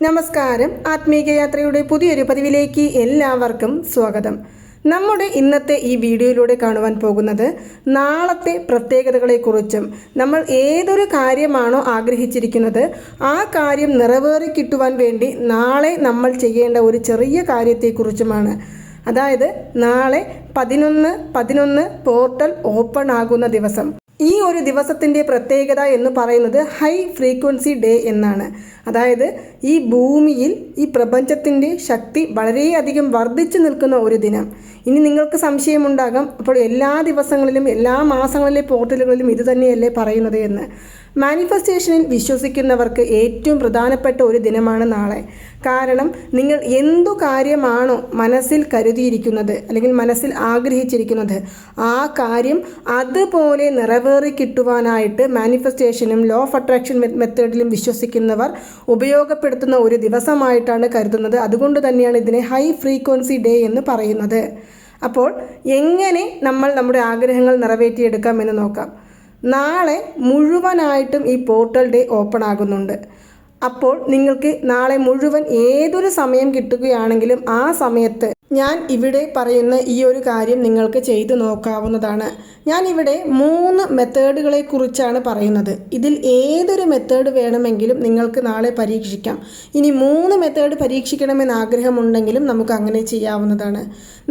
നമസ്കാരം. ആത്മീയ യാത്രയുടെ പുതിയൊരു പതിവിലേക്ക് എല്ലാവർക്കും സ്വാഗതം. നമ്മുടെ ഇന്നത്തെ ഈ വീഡിയോയിലൂടെ കാണുവാൻ പോകുന്നത് നാളത്തെ പ്രത്യേകതകളെക്കുറിച്ചും നമ്മൾ ഏതൊരു കാര്യമാണോ ആഗ്രഹിച്ചിരിക്കുന്നത് ആ കാര്യം നിറവേറി കിട്ടുവാൻ വേണ്ടി നാളെ നമ്മൾ ചെയ്യേണ്ട ഒരു ചെറിയ കാര്യത്തെക്കുറിച്ചുമാണ്. അതായത് നാളെ പതിനൊന്ന് പതിനൊന്ന് പോർട്ടൽ ഓപ്പൺ ആകുന്ന ദിവസം. ഈ ഒരു ദിവസത്തിന്റെ പ്രത്യേകത എന്ന് പറയുന്നത് ഹൈ ഫ്രീക്വൻസി ഡേ എന്നാണ്. അതായത് ഈ ഭൂമിയിൽ ഈ പ്രപഞ്ചത്തിന്റെ ശക്തി വളരെയധികം വർദ്ധിച്ചു നിൽക്കുന്ന ഒരു ദിനം. ഇനി നിങ്ങൾക്ക് സംശയമുണ്ടാകാം അപ്പോൾ എല്ലാ ദിവസങ്ങളിലും എല്ലാ മാസങ്ങളിലെ പോർട്ടലുകളിലും ഇതുതന്നെയല്ലേ പറയുന്നത് എന്ന്. മാനിഫെസ്റ്റേഷനിൽ വിശ്വസിക്കുന്നവർക്ക് ഏറ്റവും പ്രധാനപ്പെട്ട ഒരു ദിനമാണ് നാളെ. കാരണം നിങ്ങൾ എന്തു കാര്യമാണോ മനസ്സിൽ കരുതിയിരിക്കുന്നത് അല്ലെങ്കിൽ മനസ്സിൽ ആഗ്രഹിച്ചിരിക്കുന്നത് ആ കാര്യം അതുപോലെ നിറവേറി കിട്ടുവാനായിട്ട് മാനിഫെസ്റ്റേഷനും ലോ ഓഫ് അട്രാക്ഷൻ മെത്തേഡിലും വിശ്വസിക്കുന്നവർ ഉപയോഗപ്പെടുത്തുന്ന ഒരു ദിവസമായിട്ടാണ് കരുതുന്നത്. അതുകൊണ്ട് തന്നെയാണ് ഇതിനെ ഹൈ ഫ്രീക്വൻസി ഡേ എന്ന് പറയുന്നത്. അപ്പോൾ എങ്ങനെ നമ്മൾ നമ്മുടെ ആഗ്രഹങ്ങൾ നിറവേറ്റിയെടുക്കാം എന്ന് നോക്കാം. നാളെ മുഴുവനായിട്ടും ഈ പോർട്ടൽ ഡേ ഓപ്പൺ ആകുന്നുണ്ട്. അപ്പോൾ നിങ്ങൾക്ക് നാളെ മുഴുവൻ ഏതൊരു സമയം കിട്ടുകയാണെങ്കിലും ആ സമയത്ത് ഞാൻ ഇവിടെ പറയുന്ന ഈ ഒരു കാര്യം നിങ്ങൾക്ക് ചെയ്തു നോക്കാവുന്നതാണ്. ഞാൻ ഇവിടെ മൂന്ന് മെത്തേഡുകളെ കുറിച്ചാണ് പറയുന്നത്. ഇതിൽ ഏതൊരു മെത്തേഡ് വേണമെങ്കിലും നിങ്ങൾക്ക് നാളെ പരീക്ഷിക്കാം. ഇനി മൂന്ന് മെത്തേഡ് പരീക്ഷിക്കണമെന്ന് ആഗ്രഹമുണ്ടെങ്കിലും നമുക്ക് അങ്ങനെ ചെയ്യാവുന്നതാണ്.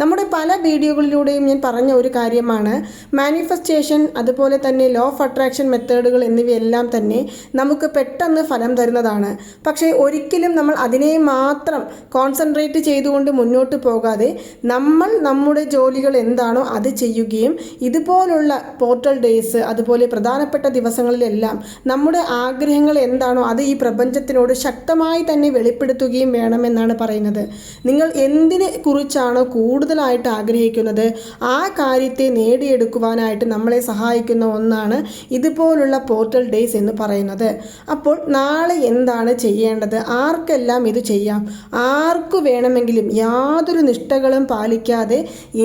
നമ്മുടെ പല വീഡിയോകളിലൂടെയും ഞാൻ പറഞ്ഞ ഒരു കാര്യമാണ്. മാനിഫെസ്റ്റേഷൻ അതുപോലെ തന്നെ ലോ ഓഫ് അട്രാക്ഷൻ മെത്തേഡുകൾ എന്നിവയെല്ലാം തന്നെ നമുക്ക് പെട്ടെന്ന് ഫലം തരുന്നതാണ്. പക്ഷേ ഒരിക്കലും നമ്മൾ അതിനെ മാത്രം കോൺസെൻട്രേറ്റ് ചെയ്തുകൊണ്ട് മുന്നോട്ട് പോകാതെ നമ്മൾ നമ്മുടെ ജോലികൾ എന്താണോ അത് ചെയ്യുകയും ഇതുപോലുള്ള പോർട്ടൽ ഡേയ്സ് അതുപോലെ പ്രധാനപ്പെട്ട ദിവസങ്ങളിലെല്ലാം നമ്മുടെ ആഗ്രഹങ്ങൾ എന്താണോ അത് ഈ പ്രപഞ്ചത്തിനോട് ശക്തമായി തന്നെ വെളിപ്പെടുത്തുകയും വേണമെന്നാണ് പറയുന്നത്. നിങ്ങൾ എന്തിനെ കുറിച്ചാണോ കൂടുതലായിട്ട് ആഗ്രഹിക്കുന്നത് ആ കാര്യത്തെ നേടിയെടുക്കുവാനായിട്ട് നമ്മളെ സഹായിക്കുന്ന ഒന്നാണ് ഇതുപോലുള്ള പോർട്ടൽ ഡേയ്സ് എന്ന് പറയുന്നത്. അപ്പോൾ നാളെ എന്താണ് ചെയ്യേണ്ടത്? ആർക്കെല്ലാം ഇത് ചെയ്യാം? ആർക്കു വേണമെങ്കിലും യാതൊരു നിഷ്ഠകളും പാലിക്കാതെ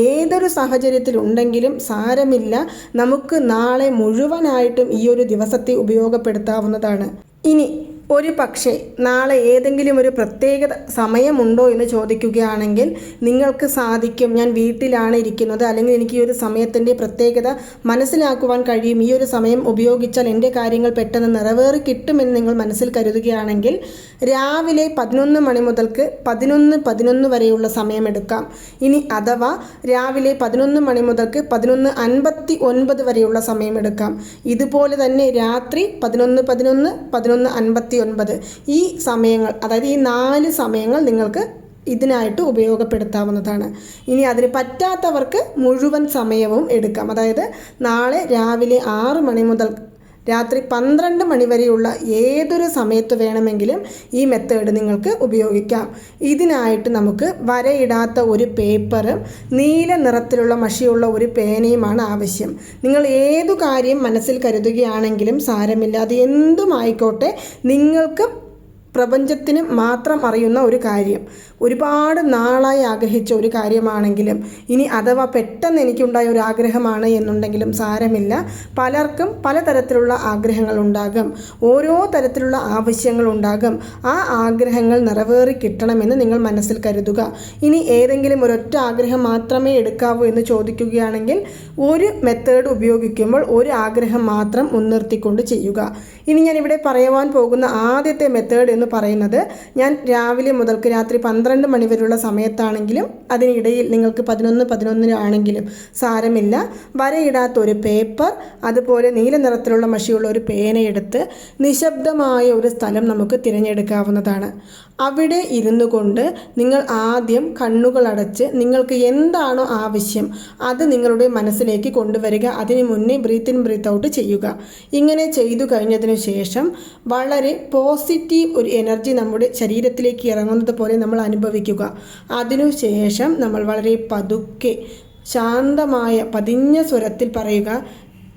ഏതൊരു സാഹചര്യത്തിലുണ്ടെങ്കിലും സാരമില്ല. നമുക്ക് നാളെ മുഴുവനായിട്ടും ഈ ഒരു ദിവസത്തെ ഉപയോഗപ്പെടുത്താവുന്നതാണ്. ഇനി ഒരു പക്ഷേ നാളെ ഏതെങ്കിലും ഒരു പ്രത്യേക സമയമുണ്ടോ എന്ന് ചോദിക്കുകയാണെങ്കിൽ നിങ്ങൾക്ക് സാധിക്കും. ഞാൻ വീട്ടിലാണ് ഇരിക്കുന്നത്. അല്ലെങ്കിൽ എനിക്ക് ഈ ഒരു സമയത്തിന്റെ പ്രത്യേകത മനസ്സിലാക്കുവാൻ കഴിയും. ഈ ഒരു സമയം ഉപയോഗിച്ചാൽ എന്റെ കാര്യങ്ങൾ പെട്ടെന്ന് നിറവേറി കിട്ടുമെന്ന് നിങ്ങൾ മനസ്സിൽ കരുതുകയാണെങ്കിൽ രാവിലെ പതിനൊന്ന് മണി മുതൽക്ക് പതിനൊന്ന് പതിനൊന്ന് വരെയുള്ള സമയമെടുക്കാം. ഇനി അഥവാ രാവിലെ പതിനൊന്ന് മണി മുതൽക്ക് പതിനൊന്ന് അൻപത്തി ഒൻപത് വരെയുള്ള സമയമെടുക്കാം. ഇതുപോലെ തന്നെ രാത്രി പതിനൊന്ന് പതിനൊന്ന് പതിനൊന്ന് അൻപത്തി ഒൻപത് ഈ സമയങ്ങൾ അതായത് ഈ നാല് സമയങ്ങൾ നിങ്ങൾക്ക് ഇതിനായിട്ട് ഉപയോഗപ്പെടുത്താവുന്നതാണ്. ഇനി അതിന് പറ്റാത്തവർക്ക് മുഴുവൻ സമയവും എടുക്കാം. അതായത് നാളെ രാവിലെ ആറ് മണി മുതൽ രാത്രി പന്ത്രണ്ട് മണി വരെയുള്ള ഏതൊരു സമയത്ത് വേണമെങ്കിലും ഈ മെത്തേഡ് നിങ്ങൾക്ക് ഉപയോഗിക്കാം. ഇതിനായിട്ട് നമുക്ക് വരയിടാത്ത ഒരു പേപ്പറും നീല നിറത്തിലുള്ള മഷിയുള്ള ഒരു പേനയുമാണ് ആവശ്യം. നിങ്ങൾ ഏതു കാര്യം മനസ്സിൽ കരുതുകയാണെങ്കിലും സാരമില്ല. അത് എന്തുമായിക്കോട്ടെ നിങ്ങൾക്ക് പ്രപഞ്ചത്തിന് മാത്രം അറിയുന്ന ഒരു കാര്യം. ഒരുപാട് നാളായി ആഗ്രഹിച്ച ഒരു കാര്യമാണെങ്കിലും ഇനി അഥവാ പെട്ടെന്ന് എനിക്കുണ്ടായ ഒരു ആഗ്രഹമാണ് എന്നുണ്ടെങ്കിലും സാരമില്ല. പലർക്കും പലതരത്തിലുള്ള ആഗ്രഹങ്ങൾ ഉണ്ടാകും. ഓരോ തരത്തിലുള്ള ആവശ്യങ്ങൾ ഉണ്ടാകും. ആ ആഗ്രഹങ്ങൾ നിറവേറി കിട്ടണമെന്ന് നിങ്ങൾ മനസ്സിൽ കരുതുക. ഇനി ഏതെങ്കിലും ഒരൊറ്റ ആഗ്രഹം മാത്രമേ എടുക്കാവൂ എന്ന് ചോദിക്കുകയാണെങ്കിൽ ഒരു മെത്തേഡ് ഉപയോഗിക്കുമ്പോൾ ഒരു ആഗ്രഹം മാത്രം മുൻനിർത്തിക്കൊണ്ട് ചെയ്യുക. ഇനി ഞാൻ ഇവിടെ പറയുവാൻ പോകുന്ന ആദ്യത്തെ മെത്തേഡ് എന്ന് പറയുന്നത് ഞാൻ രാവിലെ മുതൽക്ക് രാത്രി പന്ത്രണ്ട് മണി വരെയുള്ള സമയത്താണെങ്കിലും അതിനിടയിൽ നിങ്ങൾക്ക് പതിനൊന്ന് പതിനൊന്നിനാണെങ്കിലും സാരമില്ല. വരയിടാത്ത ഒരു പേപ്പർ അതുപോലെ നീല നിറത്തിലുള്ള മഷിയുള്ള ഒരു പേനയെടുത്ത് നിശബ്ദമായ ഒരു സ്ഥലം നമുക്ക് തിരഞ്ഞെടുക്കാവുന്നതാണ്. അവിടെ ഇരുന്നു കൊണ്ട് നിങ്ങൾ ആദ്യം കണ്ണുകളടച്ച് നിങ്ങൾക്ക് എന്താണോ ആവശ്യം അത് നിങ്ങളുടെ മനസ്സിലേക്ക് കൊണ്ടുവരിക. അതിന് മുന്നേ ബ്രീത്ത് ഇൻ ബ്രീത്ത് ഔട്ട് ചെയ്യുക. ഇങ്ങനെ ചെയ്തു കഴിഞ്ഞതിന് ശേഷം വളരെ പോസിറ്റീവ് ഒരു എനർജി നമ്മുടെ ശരീരത്തിലേക്ക് ഇറങ്ങുന്നത് പോലെ നമ്മൾ അനുഭവിക്കുക. അതിനുശേഷം നമ്മൾ വളരെ പതുക്കെ ശാന്തമായ പതിഞ്ഞ സ്വരത്തിൽ പറയുക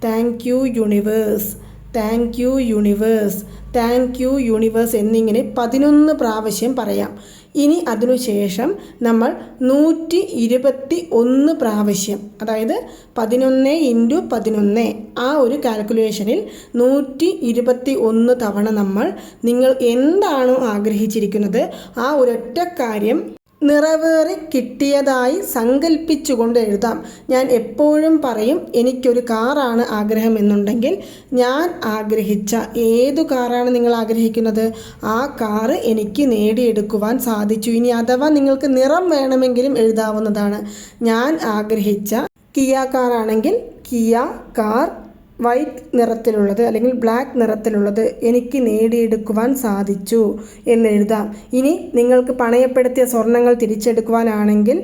thank you universe thank you universe thank you universe എന്നിങ്ങനെ പതിനൊന്ന് പ്രാവശ്യം പറയാം. ഇനി അതിനുശേഷം നമ്മൾ നൂറ്റി ഇരുപത്തി ഒന്ന് പ്രാവശ്യം അതായത് പതിനൊന്ന് ഇന്റു പതിനൊന്ന് ആ ഒരു കാൽക്കുലേഷനിൽ നൂറ്റി ഇരുപത്തി ഒന്ന് തവണ നമ്മൾ നിങ്ങൾ എന്താണോ ആഗ്രഹിച്ചിരിക്കുന്നത് ആ ഒരൊറ്റ കാര്യം നിറവേറി കിട്ടിയതായി സങ്കല്പിച്ചുകൊണ്ട് എഴുതാം. ഞാൻ എപ്പോഴും പറയും എനിക്കൊരു കാറാണ് ആഗ്രഹം എന്നുണ്ടെങ്കിൽ ഞാൻ ആഗ്രഹിച്ച ഏതു കാറാണ് നിങ്ങൾ ആഗ്രഹിക്കുന്നത്? ആ കാറ് എനിക്ക് നേടിയെടുക്കുവാൻ സാധിച്ചു. ഇനി അഥവാ നിങ്ങൾക്ക് നിറം വേണമെങ്കിലും എഴുതാവുന്നതാണ്. ഞാൻ ആഗ്രഹിച്ച കിയ കാറാണെങ്കിൽ കിയ കാർ വൈറ്റ് നിറത്തിലുള്ളത് അല്ലെങ്കിൽ ബ്ലാക്ക് നിറത്തിലുള്ളത് എനിക്ക് നേടിയെടുക്കുവാൻ സാധിച്ചു എന്നെഴുതാം ഇനി നിങ്ങൾക്ക് പണയപ്പെടുത്തിയ സ്വർണങ്ങൾ തിരിച്ചെടുക്കുവാനാണെങ്കിൽ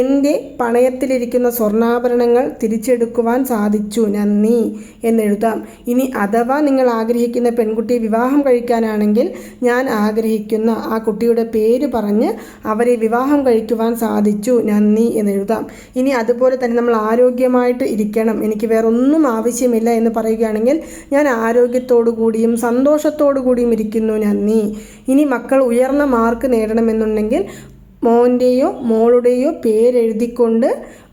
എന്റെ പണയത്തിലിരിക്കുന്ന സ്വർണാഭരണങ്ങൾ തിരിച്ചെടുക്കുവാൻ സാധിച്ചു. നന്ദി എന്നെഴുതാം ഇനി അഥവാ നിങ്ങൾ ആഗ്രഹിക്കുന്ന പെൺകുട്ടിയെ വിവാഹം കഴിക്കാനാണെങ്കിൽ ഞാൻ ആഗ്രഹിക്കുന്ന ആ കുട്ടിയുടെ പേര് പറഞ്ഞ് അവരെ വിവാഹം കഴിക്കുവാൻ സാധിച്ചു. നന്ദി എന്നെഴുതാം ഇനി അതുപോലെ തന്നെ നമ്മൾ ആരോഗ്യമായിട്ട് ഇരിക്കണം. എനിക്ക് വേറൊന്നും ആവശ്യമില്ല എന്ന് പറയുകയാണെങ്കിൽ ഞാൻ ആരോഗ്യത്തോടു കൂടിയും സന്തോഷത്തോടു കൂടിയും ഇരിക്കുന്നു നന്ദി ഇനി മക്കൾ ഉയർന്ന മാർക്ക് നേടണമെന്നുണ്ടെങ്കിൽ മോന്റെയോ മോളുടെയോ പേരെഴുതിക്കൊണ്ട്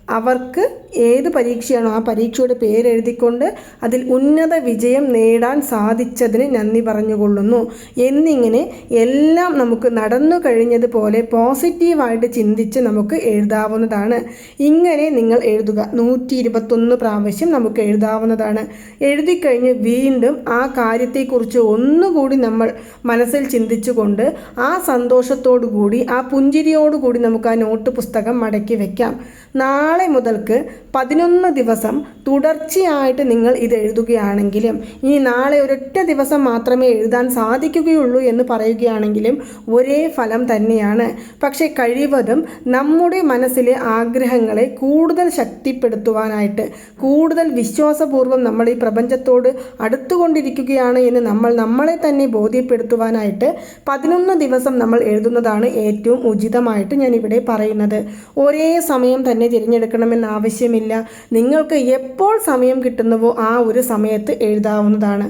അവർക്ക് ഏത് പരീക്ഷയാണോ ആ പരീക്ഷയുടെ പേരെഴുതിക്കൊണ്ട് അതിൽ ഉന്നത വിജയം നേടാൻ സാധിച്ചതിന് നന്ദി പറഞ്ഞുകൊള്ളുന്നു. എന്നിങ്ങനെ എല്ലാം നമുക്ക് നടന്നു കഴിഞ്ഞതുപോലെ പോസിറ്റീവായിട്ട് ചിന്തിച്ച് നമുക്ക് എഴുതാവുന്നതാണ്. ഇങ്ങനെ നിങ്ങൾ എഴുതുക. നൂറ്റി ഇരുപത്തൊന്ന് പ്രാവശ്യം നമുക്ക് എഴുതാവുന്നതാണ്. എഴുതിക്കഴിഞ്ഞ് വീണ്ടും ആ കാര്യത്തെക്കുറിച്ച് ഒന്നുകൂടി നമ്മൾ മനസ്സിൽ ചിന്തിച്ചുകൊണ്ട് ആ സന്തോഷത്തോടു കൂടി ആ പുഞ്ചിരിയോടുകൂടി നമുക്ക് ആ നോട്ട് പുസ്തകം മടക്കി വയ്ക്കാം നാളെ മുതൽക്ക് പതിനൊന്ന് ദിവസം തുടർച്ചയായിട്ട് നിങ്ങൾ ഇത് എഴുതുകയാണെങ്കിലും ഇനി നാളെ ഒരൊറ്റ ദിവസം മാത്രമേ എഴുതാൻ സാധിക്കുകയുള്ളൂ എന്ന് പറയുകയാണെങ്കിലും ഒരേ ഫലം തന്നെയാണ്. പക്ഷേ കഴിവതും നമ്മുടെ മനസ്സിലെ ആഗ്രഹങ്ങളെ കൂടുതൽ ശക്തിപ്പെടുത്തുവാനായിട്ട് കൂടുതൽ വിശ്വാസപൂർവം നമ്മൾ ഈ പ്രപഞ്ചത്തോട് അടുത്തുകൊണ്ടിരിക്കുകയാണ് എന്ന് നമ്മൾ നമ്മളെ തന്നെ ബോധ്യപ്പെടുത്തുവാനായിട്ട് പതിനൊന്ന് ദിവസം നമ്മൾ എഴുതുന്നതാണ് ഏറ്റവും ഉചിതമായിട്ട് ഞാനിവിടെ പറയുന്നത്. ഒരേ സമയം തന്നെ തിരഞ്ഞെടുക്കണമെന്ന് ആവശ്യമില്ല. നിങ്ങൾക്ക് എപ്പോൾ സമയം കിട്ടുന്നുവോ ആ ഒരു സമയത്ത് എഴുതാവുന്നതാണ്.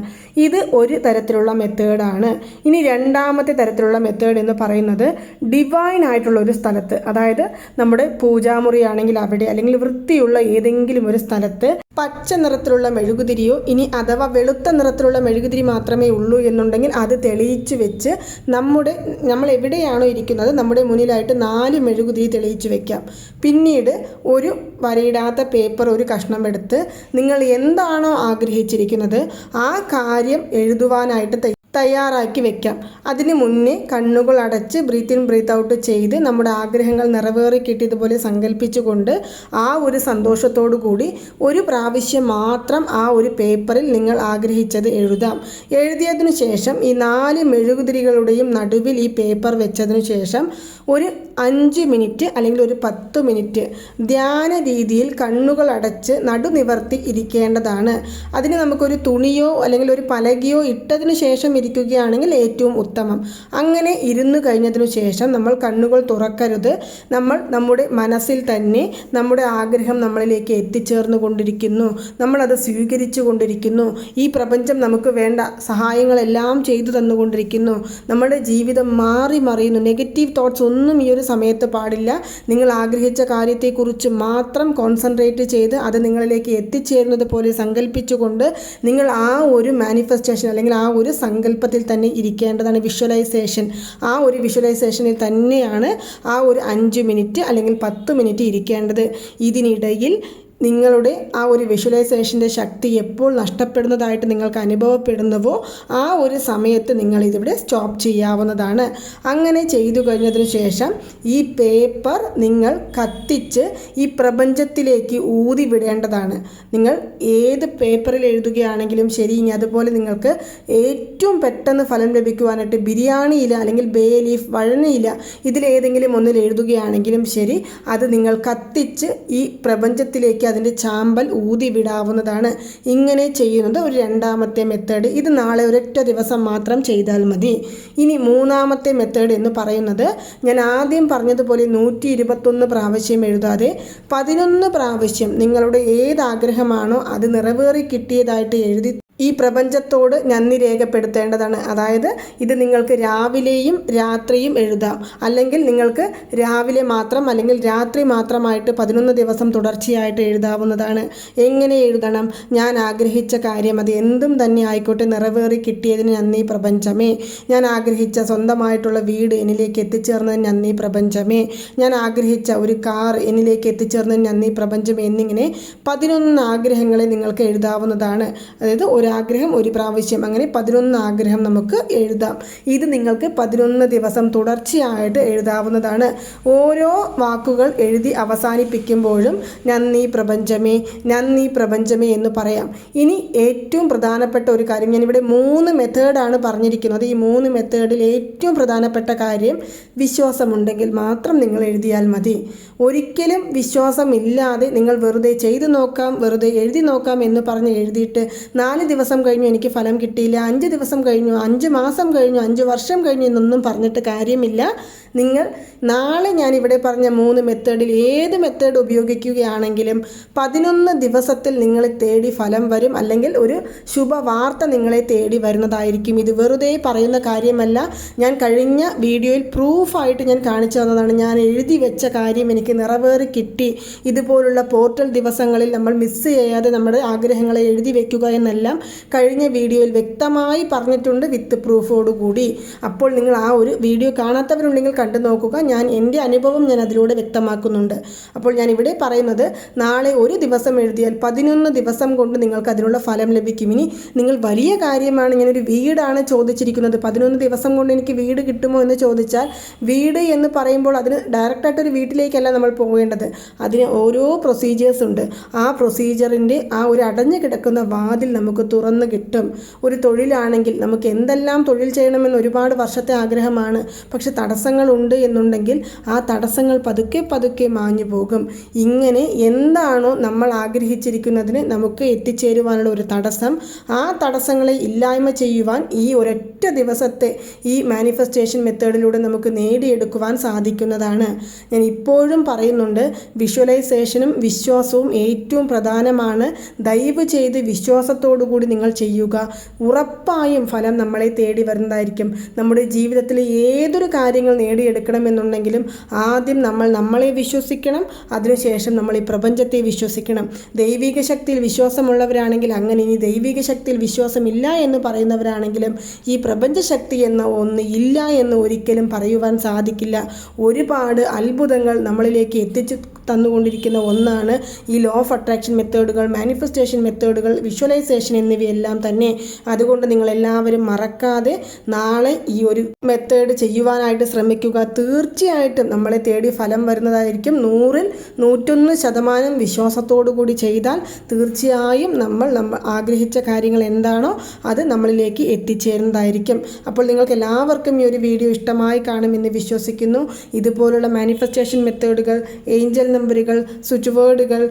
ഇത് ഒരു തരത്തിലുള്ള മെത്തേഡാണ് ഇനി രണ്ടാമത്തെ തരത്തിലുള്ള മെത്തേഡ് എന്ന് പറയുന്നത് ഡിവൈൻ ആയിട്ടുള്ള ഒരു സ്ഥലത്ത്. അതായത് നമ്മുടെ പൂജാമുറിയാണെങ്കിൽ അവിടെ അല്ലെങ്കിൽ വൃത്തിയുള്ള ഏതെങ്കിലും ഒരു സ്ഥലത്ത് പച്ച നിറത്തിലുള്ള മെഴുകുതിരിയോ ഇനി അഥവാ വെളുത്ത നിറത്തിലുള്ള മെഴുകുതിരി മാത്രമേ ഉള്ളൂ എന്നുണ്ടെങ്കിൽ അത് തെളിയിച്ച് വെച്ച് നമ്മുടെ നമ്മൾ എവിടെയാണോ ഇരിക്കുന്നത് നമ്മുടെ മുന്നിലായിട്ട് നാല് മെഴുകുതിരി തെളിയിച്ച് വെക്കാം. പിന്നീട് ഒരു വരയിടാത്ത പേപ്പർ ഒരു കഷ്ണം എടുത്ത് നിങ്ങൾ എന്താണോ ആഗ്രഹിച്ചിരിക്കുന്നത് ആ കാര്യം എഴുതുവാനായിട്ട് തയ്യാറാക്കി വെക്കാം. അതിന് മുന്നേ കണ്ണുകൾ അടച്ച് ബ്രീത്ത് ഇൻ ബ്രീത്ത് ഔട്ട് ചെയ്ത് നമ്മുടെ ആഗ്രഹങ്ങൾ നിറവേറി കിട്ടിയതുപോലെ സങ്കല്പിച്ചുകൊണ്ട് ആ ഒരു സന്തോഷത്തോടു കൂടി ഒരു പ്രാവശ്യം മാത്രം ആ ഒരു പേപ്പറിൽ നിങ്ങൾ ആഗ്രഹിച്ചത് എഴുതാം. എഴുതിയതിനു ശേഷം ഈ നാല് മെഴുകുതിരികളുടെയും നടുവിൽ ഈ പേപ്പർ വെച്ചതിനു ശേഷം ഒരു അഞ്ച് മിനിറ്റ് അല്ലെങ്കിൽ ഒരു പത്ത് മിനിറ്റ് ധ്യാന രീതിയിൽ കണ്ണുകൾ അടച്ച് നടുനിവർത്തി ഇരിക്കേണ്ടതാണ്. അതിന് നമുക്കൊരു തുണിയോ അല്ലെങ്കിൽ ഒരു പലകയോ ഇട്ടതിനു ശേഷം ഇരിക്കുകയാണെങ്കിൽ ഏറ്റവും ഉത്തമം. അങ്ങനെ ഇരുന്നു കഴിഞ്ഞതിനു ശേഷം നമ്മൾ കണ്ണുകൾ തുറക്കരുത്. നമ്മൾ നമ്മുടെ മനസ്സിൽ തന്നെ നമ്മുടെ ആഗ്രഹം നമ്മളിലേക്ക് എത്തിച്ചേർന്നു കൊണ്ടിരിക്കുന്നു. നമ്മളത് സ്വീകരിച്ചു കൊണ്ടിരിക്കുന്നു. ഈ പ്രപഞ്ചം നമുക്ക് വേണ്ട സഹായങ്ങളെല്ലാം ചെയ്തു തന്നുകൊണ്ടിരിക്കുന്നു. നമ്മുടെ ജീവിതം മാറി മറിയുന്നു. നെഗറ്റീവ് തോട്ട്സ് ഒന്നും ഈ ഒരു സമയത്ത് പാടില്ല. നിങ്ങൾ ആഗ്രഹിച്ച കാര്യത്തെക്കുറിച്ച് മാത്രം കോൺസെൻട്രേറ്റ് ചെയ്ത് അത് നിങ്ങളിലേക്ക് എത്തിച്ചേരുന്നത് പോലെ സങ്കല്പിച്ചുകൊണ്ട് നിങ്ങൾ ആ ഒരു മാനിഫെസ്റ്റേഷൻ അല്ലെങ്കിൽ ആ ഒരു സങ്കല്പത്തിൽ തന്നെ ഇരിക്കേണ്ടതാണ് വിഷ്വലൈസേഷൻ ആ ഒരു വിഷ്വലൈസേഷനിൽ തന്നെയാണ് ആ ഒരു അഞ്ച് മിനിറ്റ് അല്ലെങ്കിൽ പത്ത് മിനിറ്റ് ഇരിക്കേണ്ടത്. ഇതിനിടയിൽ നിങ്ങളുടെ ആ ഒരു വിഷ്വലൈസേഷന്റെ ശക്തി എപ്പോൾ നഷ്ടപ്പെടുന്നതായിട്ട് നിങ്ങൾക്ക് അനുഭവപ്പെടുന്നുവോ ആ ഒരു സമയത്ത് നിങ്ങൾ ഇതിവിടെ സ്റ്റോപ്പ് ചെയ്യാവുന്നതാണ്. അങ്ങനെ ചെയ്തു കഴിഞ്ഞതിന് ശേഷം ഈ പേപ്പർ നിങ്ങൾ കത്തിച്ച് ഈ പ്രപഞ്ചത്തിലേക്ക് ഊതി വിടേണ്ടതാണ്. നിങ്ങൾ ഏത് പേപ്പറിൽ എഴുതുകയാണെങ്കിലും ശരി ഇനി അതുപോലെ നിങ്ങൾക്ക് ഏറ്റവും പെട്ടെന്ന് ഫലം ലഭിക്കുവാനായിട്ട് ബിരിയാണി അല്ലെങ്കിൽ ബേ ലീഫ് വഴനയില ഇതിലേതെങ്കിലും ഒന്നിൽ എഴുതുകയാണെങ്കിലും ശരി അത് നിങ്ങൾ കത്തിച്ച് ഈ പ്രപഞ്ചത്തിലേക്ക് അതിന്റെ ചാമ്പൽ ഊതി വിടാവുന്നതാണ്. ഇങ്ങനെ ചെയ്യുന്നത് ഒരു രണ്ടാമത്തെ മെത്തേഡ് ഇത് നാളെ ഒരൊറ്റ ദിവസം മാത്രം ചെയ്താൽ മതി. ഇനി മൂന്നാമത്തെ മെത്തേഡ് എന്ന് പറയുന്നത് ഞാൻ ആദ്യം പറഞ്ഞതുപോലെ നൂറ്റി ഇരുപത്തൊന്ന് പ്രാവശ്യം എഴുതാതെ പതിനൊന്ന് പ്രാവശ്യം നിങ്ങളുടെ ഏത് ആഗ്രഹമാണോ അത് നിറവേറി കിട്ടിയതായിട്ട് എഴുതി ഈ പ്രപഞ്ചത്തോട് നന്ദി രേഖപ്പെടുത്തേണ്ടതാണ്. അതായത് ഇത് നിങ്ങൾക്ക് രാവിലെയും രാത്രിയും എഴുതാം. അല്ലെങ്കിൽ നിങ്ങൾക്ക് രാവിലെ മാത്രം അല്ലെങ്കിൽ രാത്രി മാത്രമായിട്ട് പതിനൊന്ന് ദിവസം തുടർച്ചയായിട്ട് എഴുതാവുന്നതാണ്. എങ്ങനെ എഴുതണം? ഞാൻ ആഗ്രഹിച്ച കാര്യം അത് എന്തും തന്നെ ആയിക്കോട്ടെ നിറവേറി കിട്ടിയതിന് നന്ദി പ്രപഞ്ചമേ. ഞാൻ ആഗ്രഹിച്ച സ്വന്തമായിട്ടുള്ള വീട് എന്നിലേക്ക് എത്തിച്ചേർന്നതിന് നന്ദി പ്രപഞ്ചമേ. ഞാൻ ആഗ്രഹിച്ച ഒരു കാർ എന്നിലേക്ക് എത്തിച്ചേർന്നതിന് നന്ദി പ്രപഞ്ചമേ. എന്നിങ്ങനെ പതിനൊന്ന് ആഗ്രഹങ്ങളെ നിങ്ങൾക്ക് എഴുതാവുന്നതാണ്. അതായത് ഒരാഗ്രഹം ഒരു പ്രാവശ്യം. അങ്ങനെ പതിനൊന്ന് ആഗ്രഹം നമുക്ക് എഴുതാം. ഇത് നിങ്ങൾക്ക് പതിനൊന്ന് ദിവസം തുടർച്ചയായിട്ട് എഴുതാവുന്നതാണ്. ഓരോ വാക്കുകൾ എഴുതി അവസാനിപ്പിക്കുമ്പോഴും നന്ദി പ്രപഞ്ചമേ നന്ദി പ്രപഞ്ചമേ എന്ന് പറയാം. ഇനി ഏറ്റവും പ്രധാനപ്പെട്ട ഒരു കാര്യം ഞാനിവിടെ മൂന്ന് മെത്തേഡാണ് പറഞ്ഞിരിക്കുന്നത്. ഈ മൂന്ന് മെത്തേഡിൽ ഏറ്റവും പ്രധാനപ്പെട്ട കാര്യം വിശ്വാസമുണ്ടെങ്കിൽ മാത്രം നിങ്ങൾ എഴുതിയാൽ മതി. ഒരിക്കലും വിശ്വാസമില്ലാതെ നിങ്ങൾ വെറുതെ ചെയ്തു നോക്കാം വെറുതെ എഴുതി നോക്കാം എന്ന് പറഞ്ഞ് എഴുതിയിട്ട് നാല് ദിവസം കഴിഞ്ഞു എനിക്ക് ഫലം കിട്ടിയില്ല. അഞ്ച് ദിവസം കഴിഞ്ഞു അഞ്ച് മാസം കഴിഞ്ഞു അഞ്ച് വർഷം കഴിഞ്ഞു എന്നൊന്നും പറഞ്ഞിട്ട് കാര്യമില്ല. നിങ്ങൾ നാളെ ഞാൻ ഇവിടെ പറഞ്ഞ മൂന്ന് മെത്തേഡിൽ ഏത് മെത്തേഡ് ഉപയോഗിക്കുകയാണെങ്കിലും പതിനൊന്ന് ദിവസത്തിൽ നിങ്ങളെ തേടി ഫലം വരും. അല്ലെങ്കിൽ ഒരു ശുഭവാർത്ത നിങ്ങളെ തേടി വരുന്നതായിരിക്കും. ഇത് വെറുതെ പറയുന്ന കാര്യമല്ല. ഞാൻ കഴിഞ്ഞ വീഡിയോയിൽ പ്രൂഫായിട്ട് ഞാൻ കാണിച്ചു തന്നതാണ്. ഞാൻ എഴുതി വെച്ച കാര്യം എനിക്ക് നിറവേറി കിട്ടി. ഇതുപോലുള്ള പോർട്ടൽ ദിവസങ്ങളിൽ നമ്മൾ മിസ് ചെയ്യാതെ നമ്മുടെ ആഗ്രഹങ്ങളെ എഴുതി വയ്ക്കുക എന്നെല്ലാം. കഴിഞ്ഞ വീഡിയോയിൽ വ്യക്തമായി പറഞ്ഞിട്ടുണ്ട് വിത്ത് പ്രൂഫോടുകൂടി അപ്പോൾ നിങ്ങൾ ആ ഒരു വീഡിയോ കാണാത്തവരുണ്ടെങ്കിൽ കണ്ടു നോക്കുക. ഞാൻ എന്റെ അനുഭവം ഞാൻ അതിലൂടെ വ്യക്തമാക്കുന്നുണ്ട്. അപ്പോൾ ഞാൻ ഇവിടെ പറയുന്നത് നാളെ ഒരു ദിവസം എഴുതിയാൽ പതിനൊന്ന് ദിവസം കൊണ്ട് നിങ്ങൾക്ക് അതിനുള്ള ഫലം ലഭിക്കും. ഇനി നിങ്ങൾ വലിയ കാര്യമാണ് ഇങ്ങനൊരു വീടാണ് ചോദിച്ചിരിക്കുന്നത്. പതിനൊന്ന് ദിവസം കൊണ്ട് എനിക്ക് വീട് കിട്ടുമോ എന്ന് ചോദിച്ചാൽ വീട് എന്ന് പറയുമ്പോൾ അതിന് ഡയറക്റ്റായിട്ട് ഒരു വീട്ടിലേക്കല്ല നമ്മൾ പോകേണ്ടത്. അതിന് ഓരോ പ്രൊസീജിയേഴ്സ് ഉണ്ട്. ആ പ്രൊസീജിയറിന്റെ ആ ഒരു അടഞ്ഞു കിടക്കുന്ന വാതിൽ നമുക്ക് തുറന്ന് കിട്ടും. ഒരു തൊഴിലാണെങ്കിൽ നമുക്ക് എന്തെല്ലാം തൊഴിൽ ചെയ്യണമെന്ന് ഒരുപാട് വർഷത്തെ ആഗ്രഹമാണ്. പക്ഷെ തടസ്സങ്ങളുണ്ട് എന്നുണ്ടെങ്കിൽ ആ തടസ്സങ്ങൾ പതുക്കെ പതുക്കെ മാഞ്ഞു പോകും. ഇങ്ങനെ എന്താണോ നമ്മൾ ആഗ്രഹിച്ചിരിക്കുന്നതിന് നമുക്ക് എത്തിച്ചേരുവാനുള്ള ഒരു തടസ്സം. ആ തടസ്സങ്ങളെ ഇല്ലായ്മ ചെയ്യുവാൻ ഈ ഒരൊറ്റ ദിവസത്തെ ഈ മാനിഫെസ്റ്റേഷൻ മെത്തേഡിലൂടെ നമുക്ക് നേടിയെടുക്കുവാൻ സാധിക്കുന്നതാണ്. ഞാൻ ഇപ്പോഴും പറയുന്നുണ്ട് വിഷ്വലൈസേഷനും വിശ്വാസവും ഏറ്റവും പ്രധാനമാണ്. ദയവ് ചെയ്ത് വിശ്വാസത്തോടു കൂടി നിങ്ങൾ ചെയ്യുക. ഉറപ്പായും ഫലം നമ്മളെ തേടി വരുന്നതായിരിക്കും. നമ്മുടെ ജീവിതത്തിൽ ഏതൊരു കാര്യങ്ങൾ നേടിയെടുക്കണമെന്നുണ്ടെങ്കിലും ആദ്യം നമ്മൾ നമ്മളെ വിശ്വസിക്കണം. അതിനുശേഷം നമ്മൾ ഈ പ്രപഞ്ചത്തെ വിശ്വസിക്കണം. ദൈവിക ശക്തിയിൽ വിശ്വാസമുള്ളവരാണെങ്കിൽ അങ്ങനെ ഇനി ദൈവിക ശക്തിയിൽ വിശ്വാസമില്ല എന്ന് പറയുന്നവരാണെങ്കിലും ഈ പ്രപഞ്ച ശക്തി എന്ന ഒന്ന് ഇല്ല എന്ന് ഒരിക്കലും പറയുവാൻ സാധിക്കില്ല. ഒരുപാട് അത്ഭുതങ്ങൾ നമ്മളിലേക്ക് എത്തിച്ചു തന്നുകൊണ്ടിരിക്കുന്ന ഒന്നാണ് ഈ ലോ ഓഫ് അട്രാക്ഷൻ മെത്തേഡുകൾ മാനിഫെസ്റ്റേഷൻ മെത്തേഡുകൾ വിഷ്വലൈസേഷൻ എന്നിവയെല്ലാം തന്നെ അതുകൊണ്ട് നിങ്ങളെല്ലാവരും മറക്കാതെ നാളെ ഈ ഒരു മെത്തേഡ് ചെയ്യുവാനായിട്ട് ശ്രമിക്കുക. തീർച്ചയായിട്ടും നമ്മളെ തേടി ഫലം വരുന്നതായിരിക്കും. നൂറിൽ നൂറ്റൊന്ന് ശതമാനം വിശ്വാസത്തോടു കൂടി ചെയ്താൽ തീർച്ചയായും നമ്മൾ നമ്മൾ ആഗ്രഹിച്ച കാര്യങ്ങൾ എന്താണോ അത് നമ്മളിലേക്ക് എത്തിച്ചേരുന്നതായിരിക്കും. അപ്പോൾ നിങ്ങൾക്ക് എല്ലാവർക്കും ഈ ഒരു വീഡിയോ ഇഷ്ടമായി കാണുമെന്ന് വിശ്വസിക്കുന്നു. ഇതുപോലുള്ള മാനിഫെസ്റ്റേഷൻ മെത്തേഡുകൾ ഏഞ്ചൽ നമ്പറുകൾ സ്വിച്ച് വേർഡുകൾ